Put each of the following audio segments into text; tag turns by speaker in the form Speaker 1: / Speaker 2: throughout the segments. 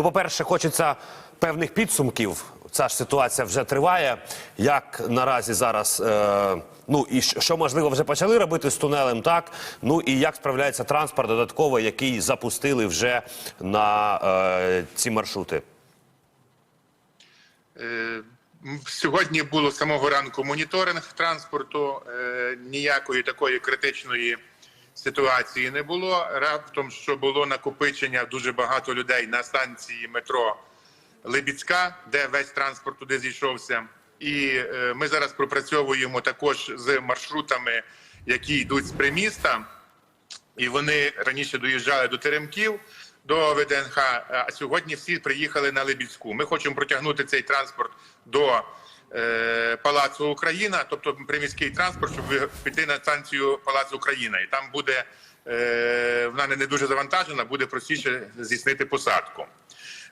Speaker 1: Ну, по-перше, хочеться певних підсумків. Ця ж ситуація вже триває. Як наразі зараз, е, ну і що можливо вже почали робити з тунелем, так ну і як справляється транспорт додатково, який запустили вже на е, ці маршрути?
Speaker 2: Е, Сьогодні було самого ранку моніторинг транспорту. е, Ніякої такої критичної ситуації не було. Раптом, що було накопичення дуже багато людей на станції метро Либіцька, де весь транспорт туди зійшовся. І е, ми зараз пропрацьовуємо також з маршрутами, які йдуть з приміста і вони раніше доїжджали до Теремків, до ВДНХ, а сьогодні всі приїхали на Либідську. Ми хочемо протягнути цей транспорт до Палацу Україна, тобто приміський транспорт, щоб піти на станцію Палацу Україна. І там буде е, вона не дуже завантажена, буде простіше здійснити посадку.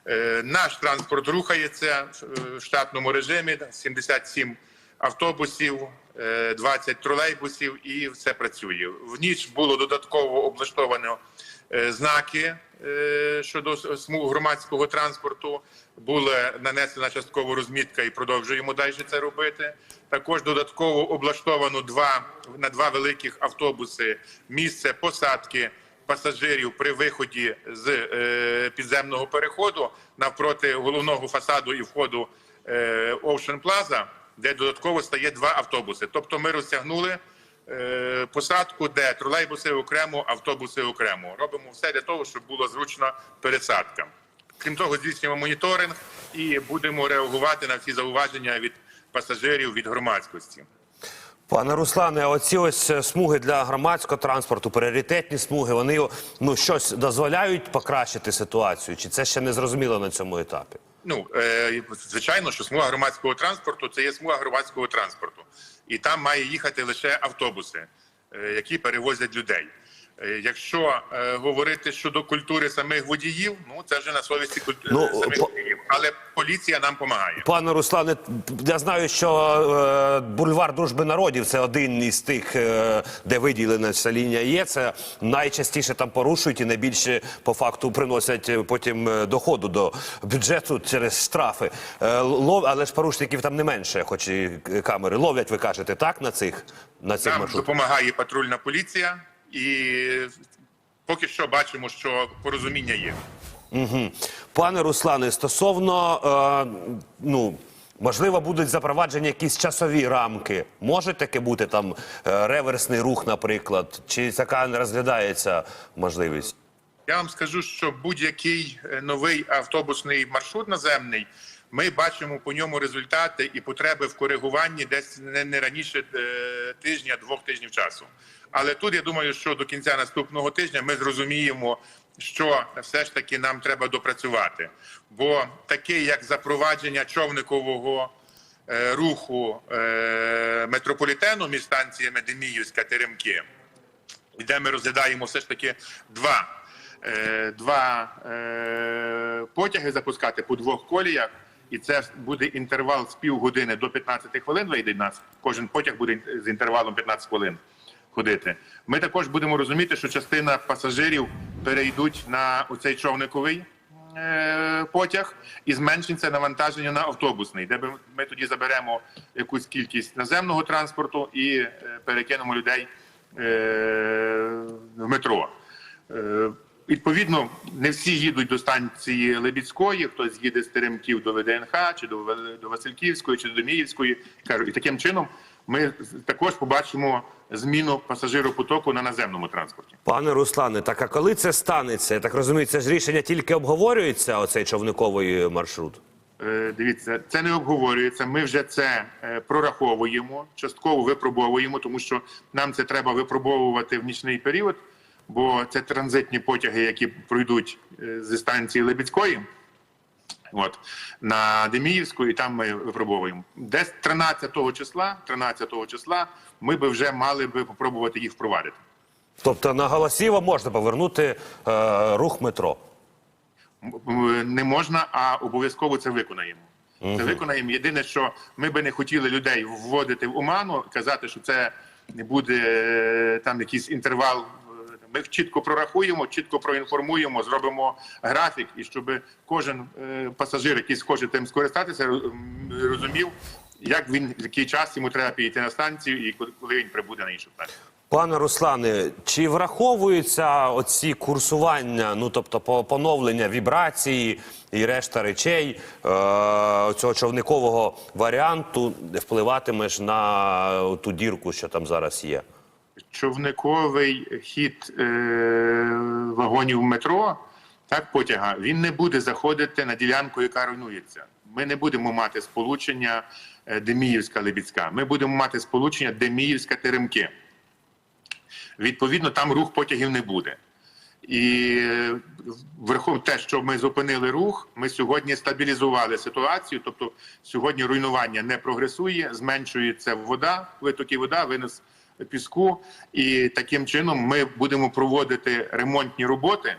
Speaker 2: Е, Наш транспорт рухається е, в штатному режимі 77 автобусів, е, 20 тролейбусів, і все працює. В ніч було додатково облаштовано е, знаки е, щодо смуг громадського транспорту. Була нанесена частково розмітка і продовжуємо далі це робити. Також додатково облаштовано два на два великих автобуси місце посадки пасажирів при виході з е, підземного переходу навпроти головного фасаду і входу е, Ocean Plaza, де додатково стає два автобуси. Тобто ми розтягнули е, посадку, де тролейбуси окремо, автобуси окремо. Робимо все для того, щоб було зручно пересадка. Крім того, здійснюємо моніторинг і будемо реагувати на всі зауваження від пасажирів від громадськості.
Speaker 1: Пане Руслане, оці ось е, смуги для громадського транспорту, пріоритетні смуги, вони ну щось дозволяють покращити ситуацію, чи це ще не зрозуміло на цьому етапі?
Speaker 2: Ну е, звичайно, що смуга громадського транспорту це є смуга громадського транспорту, і там має їхати лише автобуси, е, які перевозять людей. Е, Якщо е, говорити щодо культури самих водіїв, ну це вже на совісті культури
Speaker 1: Ну,
Speaker 2: самих. Але поліція нам допомагає.
Speaker 1: Пане Руслане, я знаю, що е, бульвар дружби народів це один із тих, е, де виділена ця лінія є. Це найчастіше там порушують і найбільше по факту приносять е, потім доходу до бюджету через штрафи. Е, лов, але ж порушників там не менше, хоч і камери ловлять. Ви кажете так на цих на цих
Speaker 2: Нам
Speaker 1: маршрутах?
Speaker 2: допомагає патрульна поліція, і поки що бачимо, що порозуміння є.
Speaker 1: Угу. Пане Руслане, стосовно е, ну. Можливо, будуть запроваджені якісь часові рамки. Може таке бути там е, реверсний рух, наприклад, чи така не розглядається можливість?
Speaker 2: Я вам скажу, що будь-який е, новий автобусний маршрут наземний, ми бачимо по ньому результати і потреби в коригуванні десь не, раніше е, тижня, двох тижнів часу. Але тут я думаю, що до кінця наступного тижня ми зрозуміємо, що все ж таки нам треба допрацювати. Бо таке, як запровадження човникового е, руху е, метрополітену між станціями Деміївська Теремки, де ми розглядаємо все ж таки два, е, два е, потяги запускати по двох коліях, і це буде інтервал з півгодини до 15 хвилин. Вийде нас. Кожен потяг буде з інтервалом 15 хвилин ходити. Ми також будемо розуміти, що частина пасажирів перейдуть на оцей човниковий. е, Потяг і зменшиться навантаження на автобусний, де ми тоді заберемо якусь кількість наземного транспорту і е, перекинемо людей е, в метро. Відповідно, не всі їдуть до станції Лебідської, хтось їде з Теремків до ВДНХ, чи до, Васильківської, чи до Міївської. Кажу, і таким чином ми також побачимо зміну пасажиропотоку на наземному транспорті.
Speaker 1: Пане Руслане, так а коли це станеться? Я так розумію, це ж рішення тільки обговорюється, оцей човниковий маршрут.
Speaker 2: Е, Дивіться, це не обговорюється. Ми вже це е, прораховуємо, частково випробовуємо, тому що нам це треба випробовувати в нічний період, бо це транзитні потяги, які пройдуть е, зі станції Лебідської. От на Деміївську, і там ми випробовуємо. Десь 13 числа, 13 числа, ми би вже мали би попробувати їх впровадити.
Speaker 1: Тобто на голосіво можна повернути е, рух метро.
Speaker 2: Не можна, а обов'язково це виконаємо. Це виконаємо. Єдине, що ми би не хотіли людей вводити в оману, казати, що це не буде е, там якийсь інтервал Ми чітко прорахуємо, чітко проінформуємо, зробимо графік, і щоб кожен е, пасажир, який схоче тим скористатися, розумів, як він який час йому треба підійти на станцію і коли- він прибуде на іншу станцію.
Speaker 1: Пане Руслане, чи враховуються оці курсування, ну тобто по- поновлення вібрації і решта речей е, цього човникового варіанту впливатиме ж на ту дірку, що там зараз є?
Speaker 2: Човниковий хід е, вагонів метро, так потяга, він не буде заходити на ділянку, яка руйнується. Ми не будемо мати сполучення е, Деміївська Лебідська. Ми будемо мати сполучення Деміївська Теремки. Відповідно, там рух потягів не буде. І е, враховуючи те, що ми зупинили рух, ми сьогодні стабілізували ситуацію. Тобто сьогодні руйнування не прогресує, зменшується вода, витоки вода, винос піску, і таким чином ми будемо проводити ремонтні роботи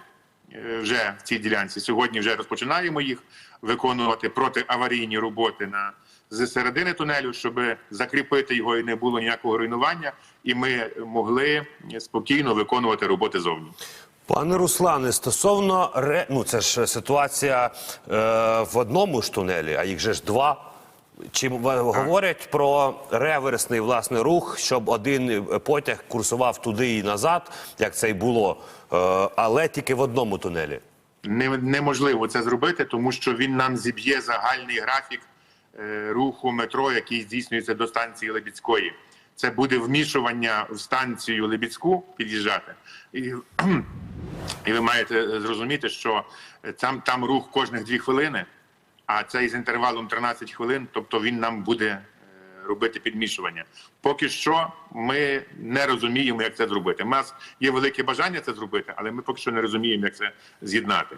Speaker 2: е, вже в цій ділянці. Сьогодні вже розпочинаємо їх виконувати протиаварійні роботи на з середини тунелю, щоб закріпити його і не було ніякого руйнування, і ми могли спокійно виконувати роботи зовні.
Speaker 1: Пане Руслане, стосовно ну це ж ситуація е, в одному ж тунелі, а їх же ж два. Чи говорять про реверсний власне рух, щоб один потяг курсував туди і назад, як це й було, е, але тільки в одному тунелі?
Speaker 2: Неможливо це зробити, тому що він нам зіб'є загальний графік е, руху метро, який здійснюється до станції Лебідської. Це буде вмішування в станцію Лебідську під'їжджати. І, і ви маєте зрозуміти, що там, там рух кожних дві хвилини, а це із інтервалом 13 хвилин, тобто він нам буде е, робити підмішування. Поки що ми не розуміємо, як це зробити. У нас є велике бажання це зробити, але ми поки що не розуміємо, як це з'єднати.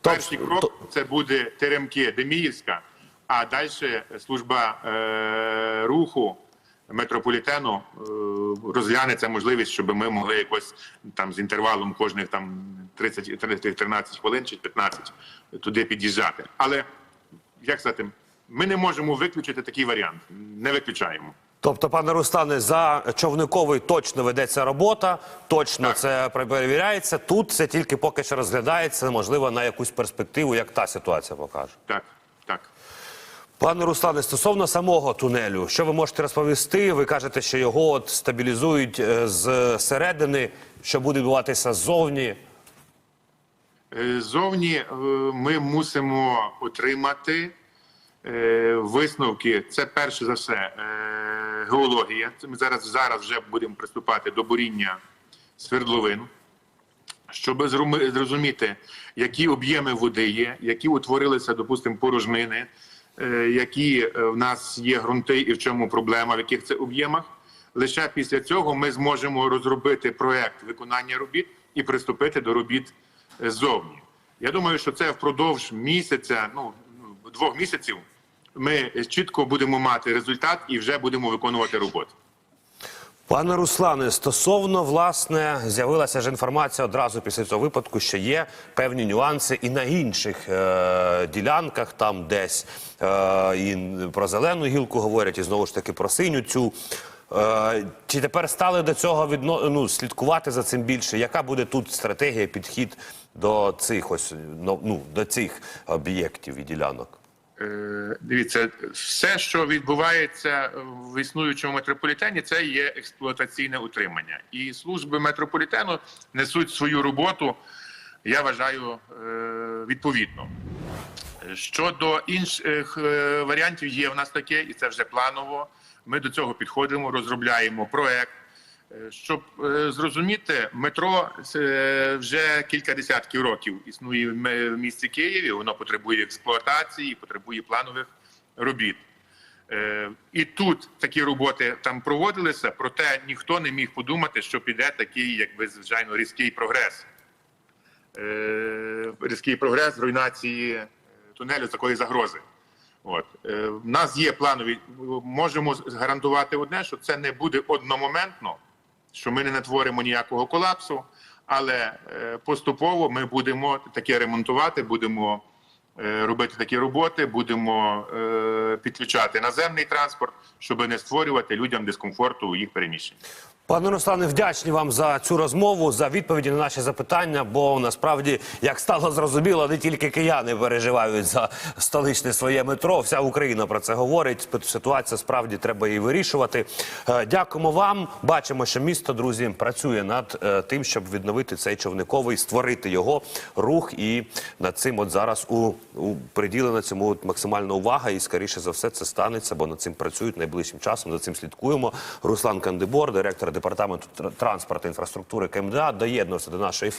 Speaker 2: Перший крок це буде Теремки Деміївська, а далі служба е, руху метрополітену е, розгляне ця можливість, щоб ми могли якось там з інтервалом кожних там 30, 30 13 хвилин чи 15 туди під'їжджати. Але як сказати, ми не можемо виключити такий варіант. Не виключаємо.
Speaker 1: Тобто, пане Руслане, за човниковий точно ведеться робота, точно це перевіряється. Тут це тільки поки що розглядається, можливо, на якусь перспективу, як та ситуація покаже.
Speaker 2: Так, так.
Speaker 1: Пане Руслане, стосовно самого тунелю, що ви можете розповісти? Ви кажете, що його от стабілізують е, з середини, що буде відбуватися ззовні.
Speaker 2: Е, Зовні е, ми мусимо отримати е, висновки. Це перше за все геологія. Ми зараз, зараз вже будемо приступати до буріння свердловин, щоб зрозуміти, які об'єми води є, які утворилися, допустимо, порожнини, які в нас є ґрунти і в чому проблема, в яких це об'ємах. Лише після цього ми зможемо розробити проект виконання робіт і приступити до робіт ззовні. Я думаю, що це впродовж місяця, ну двох місяців, ми чітко будемо мати результат і вже будемо виконувати роботи.
Speaker 1: Пане Руслане, стосовно власне з'явилася ж інформація одразу після цього випадку, що є певні нюанси і на інших е, ділянках, там десь е, і про зелену гілку говорять, і знову ж таки про синю цю. Е, чи тепер стали до цього відно, ну, слідкувати за цим більше? Яка буде тут стратегія, підхід до цих ось ну, ну, до цих об'єктів і ділянок?
Speaker 2: Е, Дивіться, все, що відбувається в існуючому метрополітені, це є експлуатаційне утримання. І служби метрополітену несуть свою роботу, я вважаю, е, відповідно. Щодо інших варіантів, є в нас таке, і це вже планово. Ми до цього підходимо, розробляємо проект. Е, Щоб е, зрозуміти, метро вже кілька десятків років існує в місті Києві. Воно потребує експлуатації, потребує планових робіт. Е, І тут такі роботи там проводилися, проте ніхто не міг подумати, що піде такий, якби звичайно, різкий прогрес. Е, Різкий прогрес руйнації е, тунелю такої загрози. От е, в нас є планові. Можемо гарантувати одне, що це не буде одномоментно, що ми не натворимо ніякого колапсу, але е, поступово ми будемо таке ремонтувати, будемо робити такі роботи, будемо е, підключати наземний транспорт, щоб не створювати людям дискомфорту у їх переміщенні.
Speaker 1: Пане Руслане, вдячні вам за цю розмову, за відповіді на наші запитання. Бо насправді, як стало зрозуміло, не тільки кияни переживають за столичне своє метро. Вся Україна про це говорить. Ситуація справді треба її вирішувати. Е, Дякуємо вам. Бачимо, що місто, друзі, працює над е, тим, щоб відновити цей човниковий, створити його рух. І над цим от зараз у приділена цьому максимальна увага. І скоріше за все це станеться, бо над цим працюють найближчим часом. За цим слідкуємо. Руслан Кандибор, директор департаменту тр- транспорту інфраструктури КМДА, доєднувся до нашого ефіру.